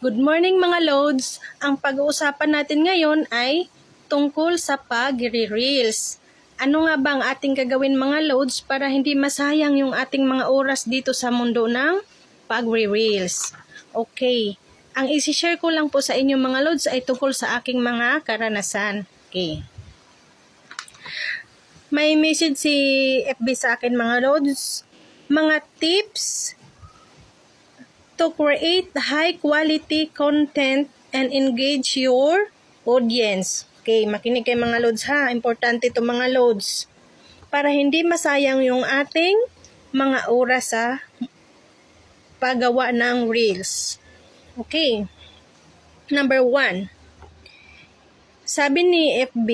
Good morning mga loads! Ang pag-uusapan natin ngayon ay tungkol sa pag-reels. Ano nga ba ang ating gagawin mga loads para hindi masayang yung ating mga oras dito sa mundo ng pag-reels? Okay. Ang isi-share ko lang po sa inyo mga loads ay tungkol sa aking mga karanasan. Okay. May message si FB sa akin mga loads. Mga tips to create high quality content and engage your audience. Okay, makinig kay mga loads ha. Importante to mga loads. Para hindi masayang yung ating mga oras sa paggawa ng reels. Okay. Number one. Sabi ni FB,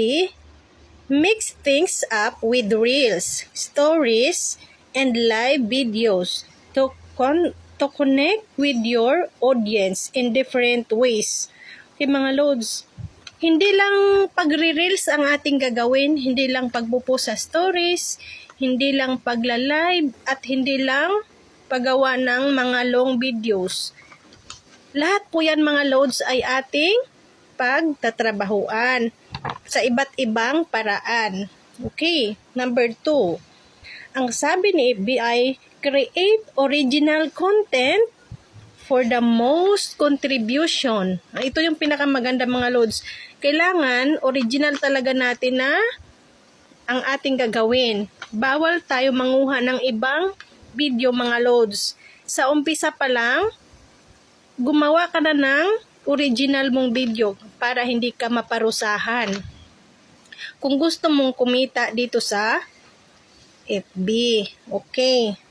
mix things up with reels, stories, and live videos to con to connect with your audience in different ways. Okay mga loads, hindi lang pagre-reels ang ating gagawin, hindi lang pagpupo sa stories, hindi lang pagla-live, at hindi lang paggawa ng mga long videos. Lahat po yan mga loads ay ating pagtatrabahuan sa iba't ibang paraan. Okay, number two. Ang sabi ni FBI, create original content for the most contribution. Ah, Ito yung pinakamaganda mga loads. Kailangan original talaga natin na ang ating gagawin. Bawal tayo manguha ng ibang video mga loads. Sa umpisa pa lang, gumawa ka na ng original mong video para hindi ka maparusahan. Kung gusto mong kumita dito sa FB. Okay.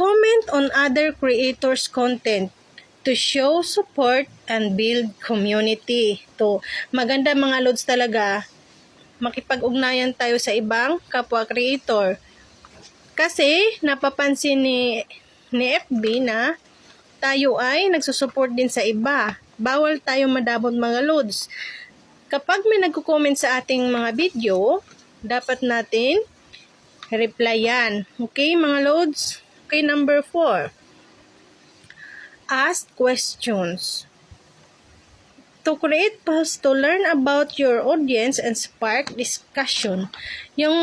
Comment on other creators' content to show support and build community. To maganda mga loads talaga makipag-ugnayan tayo sa ibang kapwa creator. Kasi napapansin ni ni FB na tayo ay nagsusupport din sa iba. Bawal tayo madabot mga loads. Kapag may nagko-comment sa ating mga video, dapat natin replyan. Okay, mga loads? Okay, number four. Ask questions. To create posts to learn about your audience and spark discussion. Yung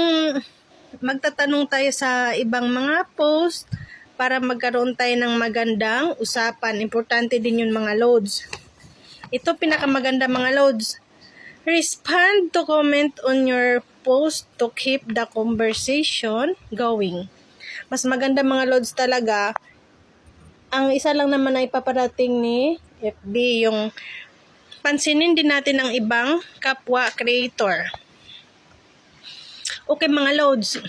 magtatanong tayo sa ibang mga post para magkaroon tayo ng magandang usapan. Importante din yung mga loads. Ito pinakamaganda mga loads. Respond to comment on your post to keep the conversation going. Mas maganda mga loads talaga. Ang isa lang naman na ipaparating ni FB yung pansinin din natin ang ibang kapwa creator. Okay mga loads.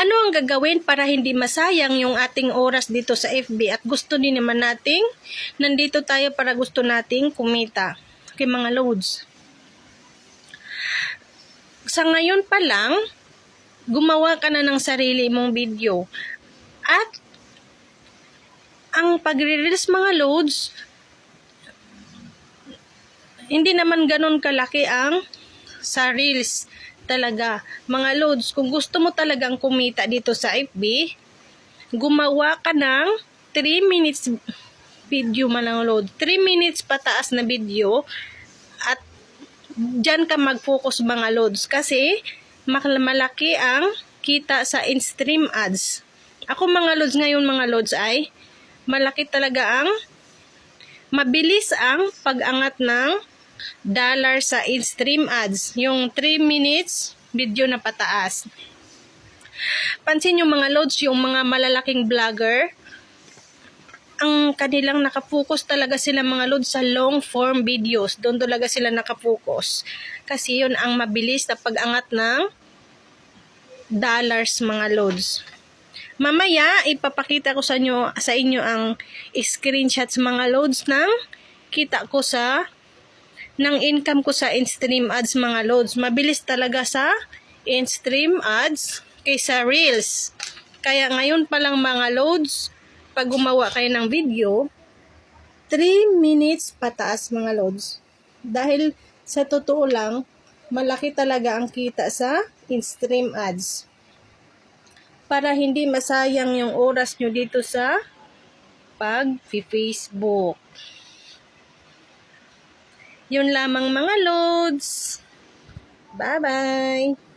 Ano ang gagawin para hindi masayang yung ating oras dito sa FB at gusto din naman nating nandito tayo para gusto nating kumita. Okay mga loads sa ngayon pa lang, gumawa ka na ng sarili mong video. At ang pagre-release mga loads, hindi naman ganun kalaki ang sa reels talaga. Mga loads, kung gusto mo talagang kumita dito sa FB, gumawa ka ng 3 minutes video man ang load. 3 minutes pataas na video at dyan ka mag-focus mga loads kasi malaki ang kita sa in-stream ads. Ako mga loads ngayon mga loads ay malaki talaga ang mabilis ang pag-angat ng dollar sa in-stream ads. Yung 3 minutes video na pataas. Pansin yung mga loads, yung mga malalaking vlogger, ang kanilang nakafocus talaga sila mga loads sa long form videos. Doon talaga sila nakafocus. Kasi yun ang mabilis na pag-angat ng dollars mga loads. Mamaya, ipapakita ko sa inyo, sa inyo ang screenshots mga loads ng kita ko sa ng income ko sa in-stream ads mga loads. Mabilis talaga sa in-stream ads kaysa reels. Kaya ngayon pa lang mga loads, pag gumawa kayo ng video, 3 minutes pataas mga loads. Dahil sa totoo lang, malaki talaga ang kita sa in-stream ads. Para hindi masayang yung oras nyo dito sa pag-Facebook. Yun lamang mga loads. Bye-bye!